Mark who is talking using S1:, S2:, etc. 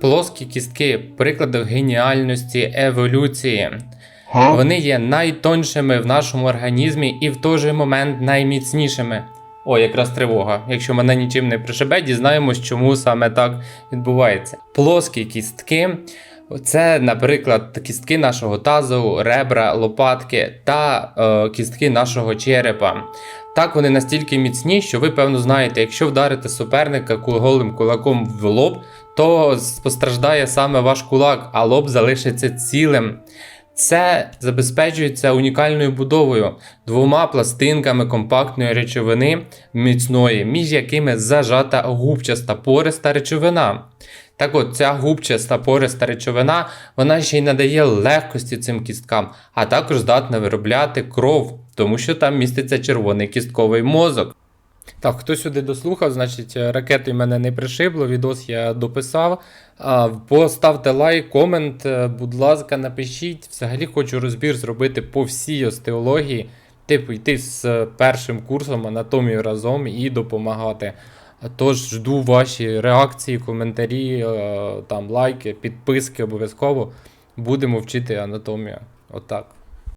S1: Плоскі кістки приклади геніальності еволюції. Вони є найтоншими в нашому організмі і в той же момент найміцнішими. О, якраз тривога. Якщо мене нічим не пришибе, дізнаємось, чому саме так відбувається. Плоскі кістки це, наприклад, кістки нашого тазу, ребра, лопатки та е, кістки нашого черепа. Так вони настільки міцні, що ви певно знаєте, якщо вдарите суперника голим кулаком в лоб, то постраждає саме ваш кулак, а лоб залишиться цілим. Це забезпечується унікальною будовою, двома пластинками компактної речовини міцної, між якими зажата губчаста пориста речовина. Так от, ця губчаста пориста речовина, вона ще й надає легкості цим кісткам, а також здатна виробляти кров, тому що там міститься червоний кістковий мозок. Так, хто сюди дослухав, значить е, ракетою мене не пришибло, відос я дописав. Поставте лайк, комент, е, будь ласка, напишіть. Взагалі хочу розбір зробити по всій остеології, типу йти з е, першим курсом анатомію разом і допомагати. Тож жду ваші реакції, коментарі, там лайки, підписки обов'язково. Будемо вчити анатомію. Отак.